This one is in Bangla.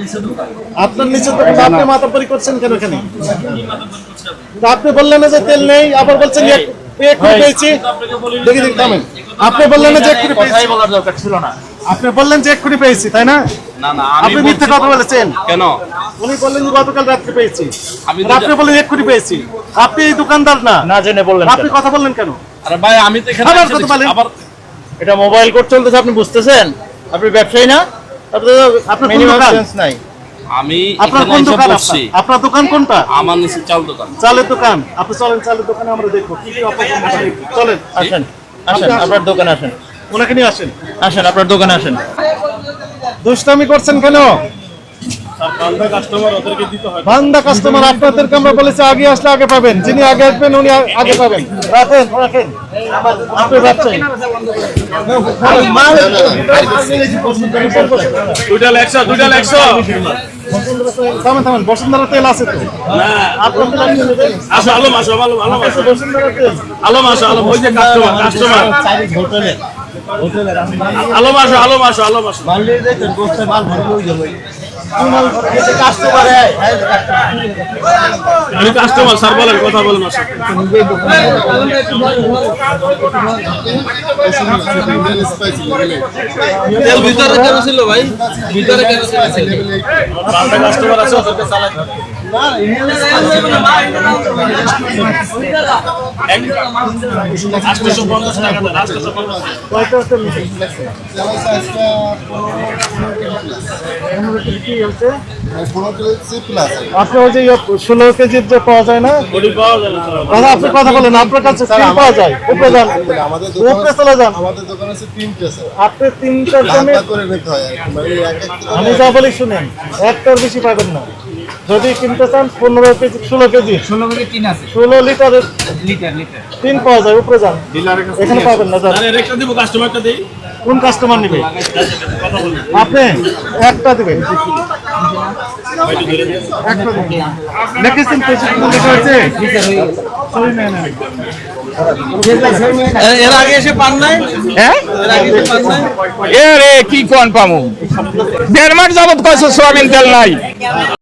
নিচে দোকান আপনার নিচে তো আপনি মাতাপারি করছেন কেন এখানে? আপনি? বললেন যে তেল নেই আবার বলছেন পেয়েছি। দেখি দেখি থামেন। আপনি বললেন যে এক পেয়েছি। বলার দরকার ছিল না। আপনি বললেন যে এক কোটি পেয়েছি তাই না? না না আপনি মিথ্যে কথা বলেছেন। কেন? উনি বললেন যে গতকাল রাত্রে পেয়েছি। আপনি বললেন এক কোটি পেয়েছি। আপনি এই দোকানদার না। না জেনে বললেন আপনি কথা বললেন কেন? আরে ভাই আমি তো এখানে আবার এটা মোবাইল কোড চলতেছে আপনি বুঝতেছেন? আপনি ব্যবসায়ী না? আপনার দোকান? আমি আপনার কোন দোকান আপনার? আপনার দোকান কোনটা? আমার নিচে চাল দোকান। চালের দোকান। আপনি চলেন চালের দোকানে আমরা দেখব। কি কি চলেন আসেন। আসেন আপনার দোকানে আসেন। ওনাকে নিয়ে আসেন। আসেন আপনার দোকানে আসেন। দুষ্টামি করছেন কেন? বান্দা কাস্টমার আপনাদেরকে আমরা বলেছি আগে আসলে আগে পাবেন। যিনি আগে আসবেন উনি আগে পাবেন। রাখেন রাখেন। আপনি দুইটা দুইটা থামেন থামেন বসুন্ধরা তেল আছে তো। নেবেন? আসো আলম আসো আলম আলম আসো। বসুন্ধরা তেল। আলম আসো আলম ওই যে কাস্টমার কাস্টমার আলম আসো আলম আসো আলম আসো আমি কাস্টমার স্যার বলেন কথা বলেন তেল ভিতরে কেন ছিল ভাই? ভিতরে কেন ছিল? কাস্টমার আছে ওদেরকে চালাই আটশোশো পঞ্চাশ টাকা দেন পঞ্চাশ। হচ্ছে? আপনি ওই যে ষোলো কেজির যে পাওয়া যায় না? দাদা আপনি কথা বলেন আপনার কাছে তিন পাওয়া যায়? উপরে যান। উপরে চলে যান। আপনি তিনটার জন্য হয়। মানে এক এক দোকানে আমি যা বলি শুনেন একটার বেশি পাবেন না। যদি কিনতে চান পনেরো কেজি ষোলো কেজি। ষোলো কেজি তিন আছে। ষোলো লিটারের লিটার লিটার। তিন পাওয়া যায় উপরে যান। এখানে পাবেন না দিব কাস্টমারটা দিই। কোন কাস্টমার নিবে? আপনি একটা দিবেন। একটা দিবেন। দেখেছেন পেছনে লেখা আছে? সরি না না এর আগে এসে পান নাই? হ্যাঁ এর আগে এসে পান নাই? এ রে কি কোন পামু? দেড় মাস যাবত কয়েছে সোয়াবিন তেল নাই।